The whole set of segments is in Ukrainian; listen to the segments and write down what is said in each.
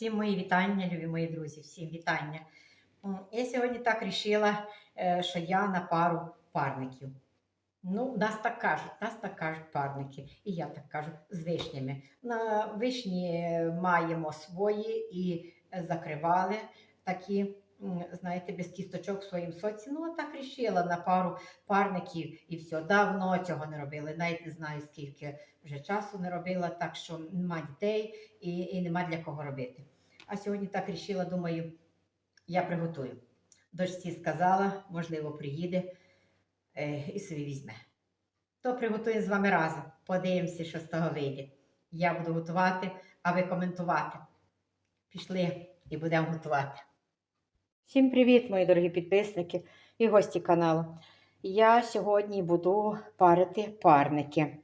Всім мої вітання, любі мої друзі, всім вітання. Я сьогодні так вирішила, що я на пару парників. Ну, нас так кажуть, нас так кажуть парники. І я так кажу з вишнями. На вишні маємо свої і закривали такі, знаєте, без кісточок в своїм соці. Ну, так рішила на пару парників і все. Давно цього не робили. Навіть не знаю, скільки вже часу не робила, так що нема дітей і, і нема для кого робити. А сьогодні так рішила, думаю, я приготую. Дочці сказала, можливо, приїде е, і собі візьме. То приготуємо з вами разом. Подивимося, що з того вийде. Я буду готувати, а ви коментувати. Пішли і будемо готувати. Всім привіт, мої дорогі підписники і гості каналу. Я сьогодні буду парити парники.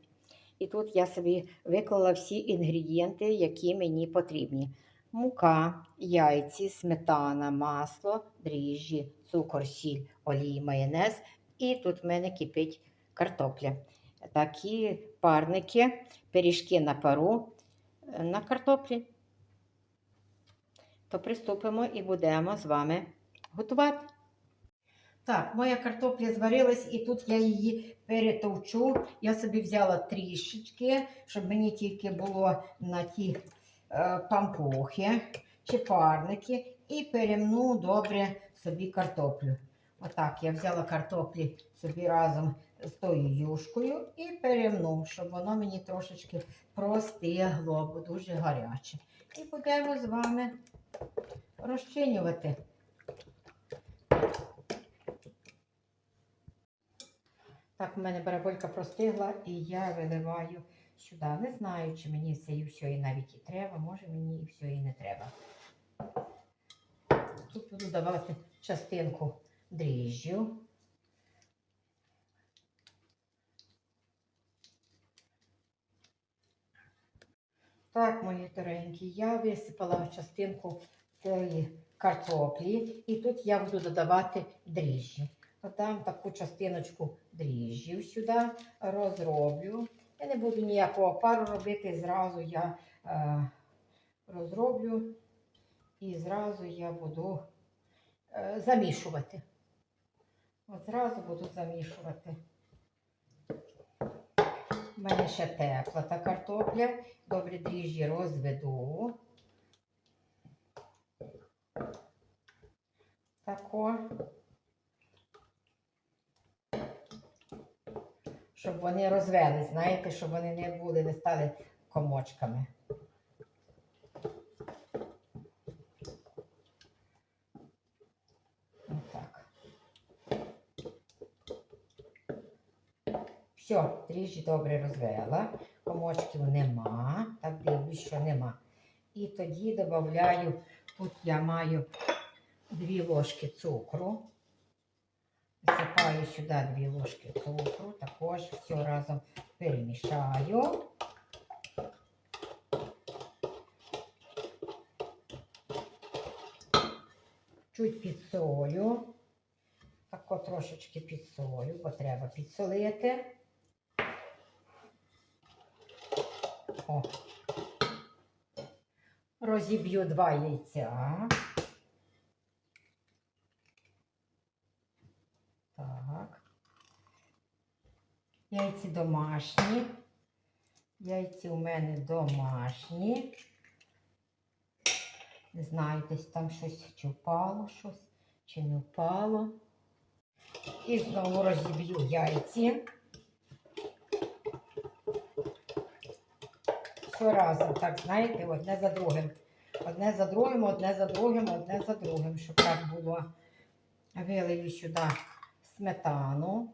І тут я собі виклала всі інгредієнти, які мені потрібні: мука, яйці, сметана, масло, дріжджі, цукор, сіль, олій, майонез. І тут в мене кипить картопля. Такі парники, пиріжки на пару е, на картоплі. То приступимо і будемо з вами готувати. Так, моя картопля зварилась, і тут я її перетовчу. Я собі взяла трішечки, щоб мені тільки було на ті пампухи чи парники, і перемну добре собі картоплю. Отак, я взяла картоплі собі разом з тою юшкою і перемну, щоб воно мені трошечки простигло, бо дуже гаряче. І будемо з вами розчинювати. Так, у мене бараболька простигла, і я виливаю сюди. Не знаю, чи мені все і все і навіть і треба, може мені і все і не треба. Тут буду давати частинку дріжджю. Так, мої дорогенькі, я висипала частинку цієї картоплі, і тут я буду додавати дріжджі. Додам таку частиночку дріжджів сюди, розроблю. Я не буду ніякого пару робити, зразу я е, розроблю і зразу я буду е, замішувати. От зразу буду замішувати. У мене ще тепла та картопля. Добре дріжджі розведу. Тако. Щоб вони розвели, знаєте, щоб вони не були, не стали комочками. Отак. Все, дріжджі добре розвела, комочків нема, так дивлюсь, що нема. І тоді додаю, тут я маю дві ложки цукру. Висипаю сюди дві ложки цукру, також все разом перемішаю. Чуть підсолю. Тако трошечки підсолю, бо треба підсолити. О. Розіб'ю два яйця. Так. Яйці домашні. Яйці у мене домашні. Не знаю, десь там щось чи впало щось, чи не впало. І знову розіб'ю яйці. Все разом, так, знаєте, одне за другим. Одне за другим, одне за другим, одне за другим, щоб так було. Вилию сюди сметану.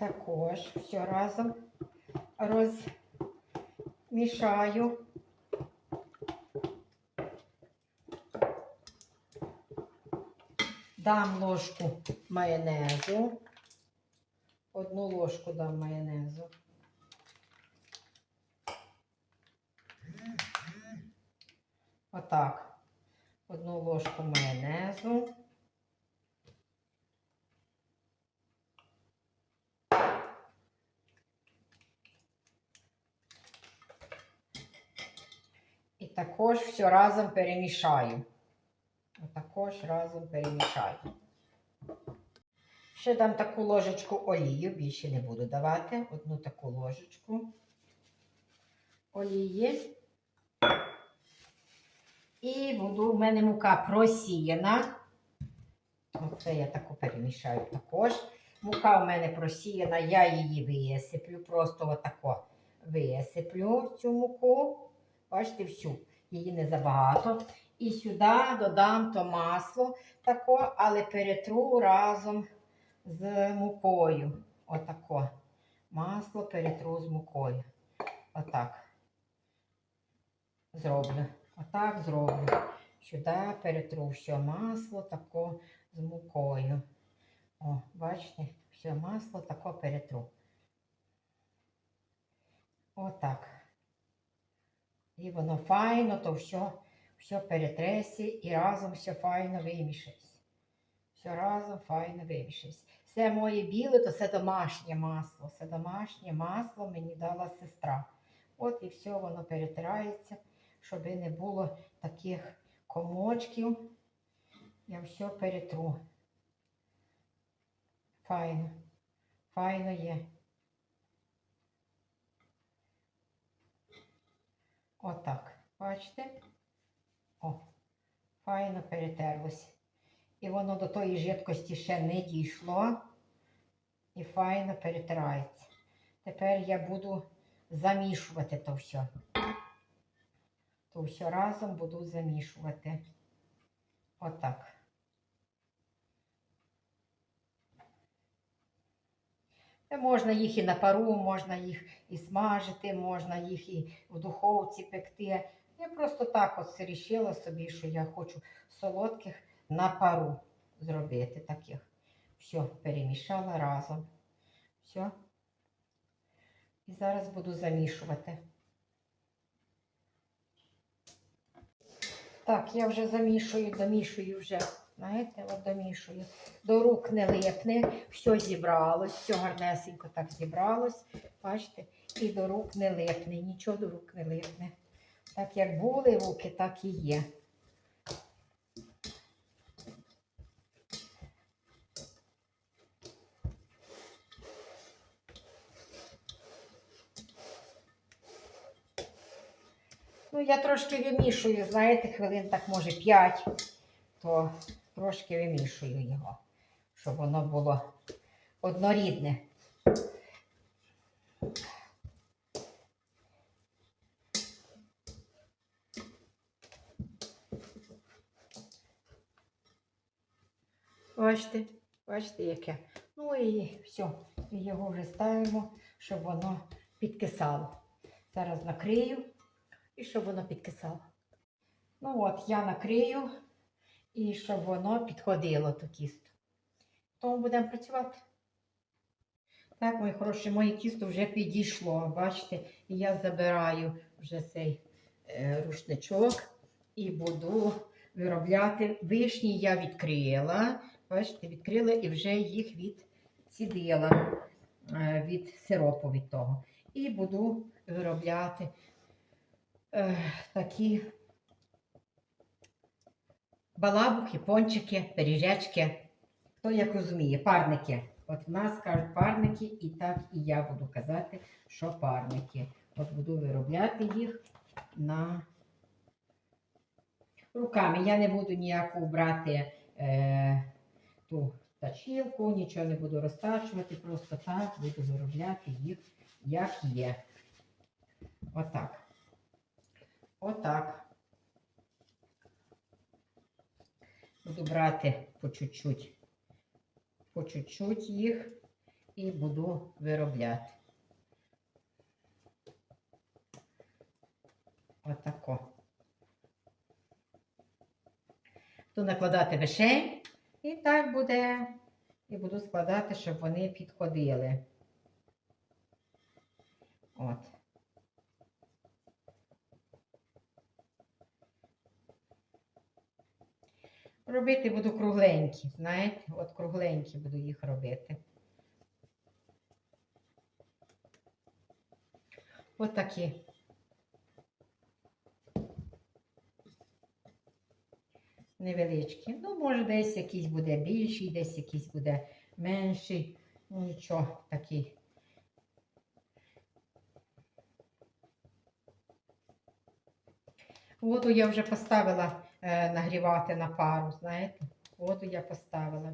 Також все разом розмішаю. Дам ложку майонезу. Одну ложку дам майонезу. Отак. Одну ложку майонезу. Також все разом перемішаю. Також разом перемішаю. Ще дам таку ложечку олію, більше не буду давати. Одну таку ложечку олії. І буду, в мене мука просіяна. Оце я таку перемішаю також. Мука у мене просіяна, я її висиплю, просто отако висиплю цю муку. Бачите, всю, її не забагато. І сюди додам то масло тако, але перетру разом з мукою. Отако. Масло перетру з мукою. Отак. Зроблю. Отак зроблю. Сюди перетру все масло тако з мукою. О, бачите, все масло тако перетру. Отак. І воно файно, то все, все перетресі і разом все файно вимішається. Все разом файно вимішається. Все моє біле, то це домашнє масло. Це домашнє масло мені дала сестра. От і все воно перетирається, щоб не було таких комочків. Я все перетру. Файно. Файно є. Отак. Бачите? О, файно перетерлось. І воно до тої жидкості ще не дійшло. І файно перетирається. Тепер я буду замішувати то все. То все разом буду замішувати. Отак. Можна їх і на пару, можна їх і смажити, можна їх і в духовці пекти. Я просто так от вирішила собі, що я хочу солодких на пару зробити таких. Все, перемішала разом. Все. І зараз буду замішувати. Так, я вже замішую, домішую вже. Знаєте, от домішую. До рук не липне, все зібралось, все гарнесенько так зібралось. Бачите, і до рук не липне, нічого до рук не липне. Так як були руки, так і є. Ну, я трошки вимішую, знаєте, хвилин так може 5, то трошки вимішую його, щоб воно було однорідне. Бачите, бачите, яке. Ну і все, його вже ставимо, щоб воно підкисало. Зараз накрию і щоб воно підкисало. Ну от, я накрию і щоб воно підходило то тісто. Тому будемо працювати. Так, мої хороші, моє тісто вже підійшло. Бачите, і я забираю вже цей е, рушничок і буду виробляти. Вишні я відкрила. Бачите, відкрила і вже їх відцідила е, від сиропу від того. І буду виробляти е, такі балабухи, пончики, пиріжечки. Хто як розуміє, парники. От в нас кажуть парники, і так і я буду казати, що парники. От буду виробляти їх на руками. Я не буду ніяку брати е, ту тачілку, нічого не буду розтачувати, просто так буду виробляти їх, як є. Отак. Отак. Буду брати по чуть-чуть, по чуть-чуть їх і буду виробляти. Отако. Буду накладати вишень і так буде. І буду складати, щоб вони підходили. От. Робити буду кругленькі, знаєте, от кругленькі буду їх робити. От такі. невеличкі. Ну, може, десь якийсь буде більший, десь якийсь буде менший. Ну, нічого, такий. Воду я вже поставила нагрівати на пару, знаєте? Воду я поставила.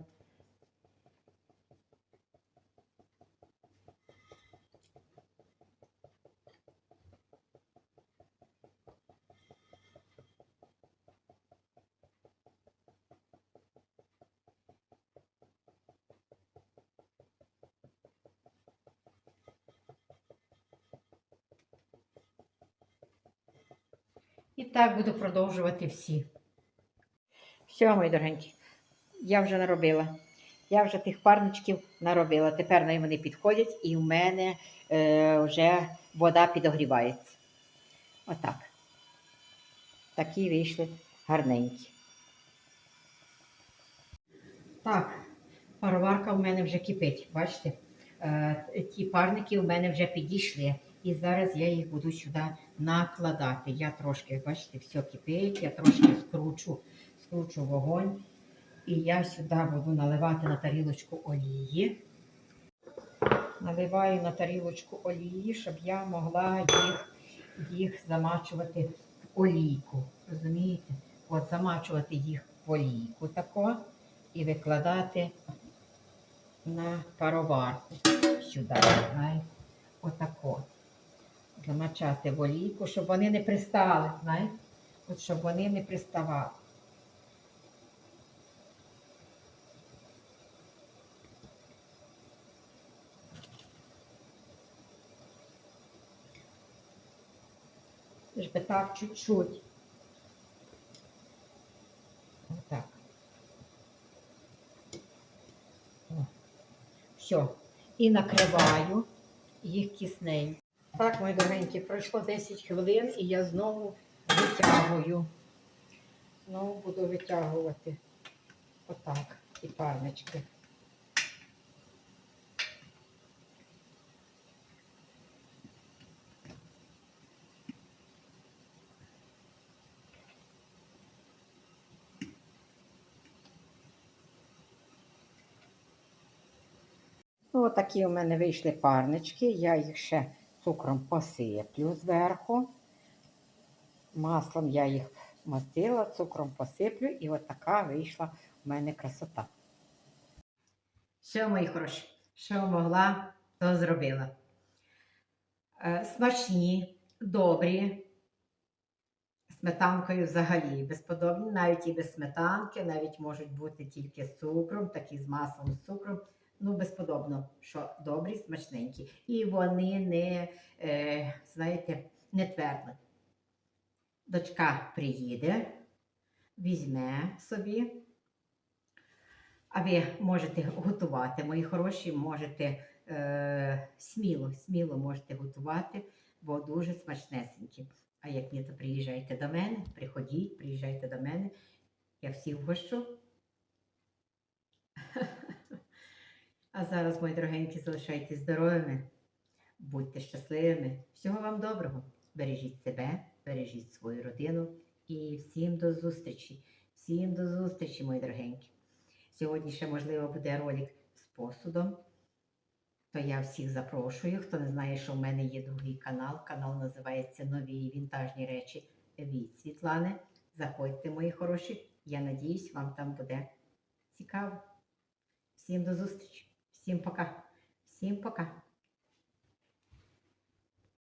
І так буду продовжувати всі. Все, мої дорогенькі, я вже наробила. Я вже тих парничків наробила. Тепер вони підходять і в мене е, вже вода підогрівається. Отак. Такі вийшли гарненькі. Так, пароварка в мене вже кипить. Бачите? Е, ті парники у мене вже підійшли. І зараз я їх буду сюди накладати. Я трошки, бачите, все кипить, я трошки скручу, скручу вогонь. І я сюди буду наливати на тарілочку олії. Наливаю на тарілочку олії, щоб я могла їх, їх замачувати в олійку. Розумієте? От замачувати їх в олійку тако і викладати на пароварку сюди, отако. Замачати в олійку, щоб вони не пристали, знаєте? От щоб вони не приставали. Лиш би так чуть-чуть. Отак. Все. І накриваю їх кисненько. Так, мої дорогенькі, пройшло 10 хвилин і я знову витягую. Знову буду витягувати отак ті парнички. Ну, отакі у мене вийшли парнички. Я їх ще цукром посиплю зверху. Маслом я їх мастила, цукром посиплю, і от така вийшла у мене красота. Все, мої хороші, що могла, то зробила. Е, Смачні, добрі. Сметанкою взагалі безподобні, навіть і без сметанки, навіть можуть бути тільки з цукром, такі з маслом з цукром. Ну, безподобно, що добрі, смачненькі. І вони не, е, знаєте, не твердли. Дочка приїде, візьме собі. А ви можете готувати, мої хороші, можете е, сміло, сміло можете готувати, бо дуже смачнесенькі. А як ні, то приїжджайте до мене, приходіть, приїжджайте до мене. Я всіх вгощу. А зараз, мої дорогенькі, залишайтесь здоровими, будьте щасливими. Всього вам доброго. Бережіть себе, бережіть свою родину і всім до зустрічі. Всім до зустрічі, мої дорогенькі. Сьогодні ще, можливо, буде ролик з посудом. То я всіх запрошую. Хто не знає, що в мене є другий канал. Канал називається Нові вінтажні речі від Світлани. Заходьте, мої хороші. Я надіюсь, вам там буде цікаво. Всім до зустрічі. Всім пока. Всім пока.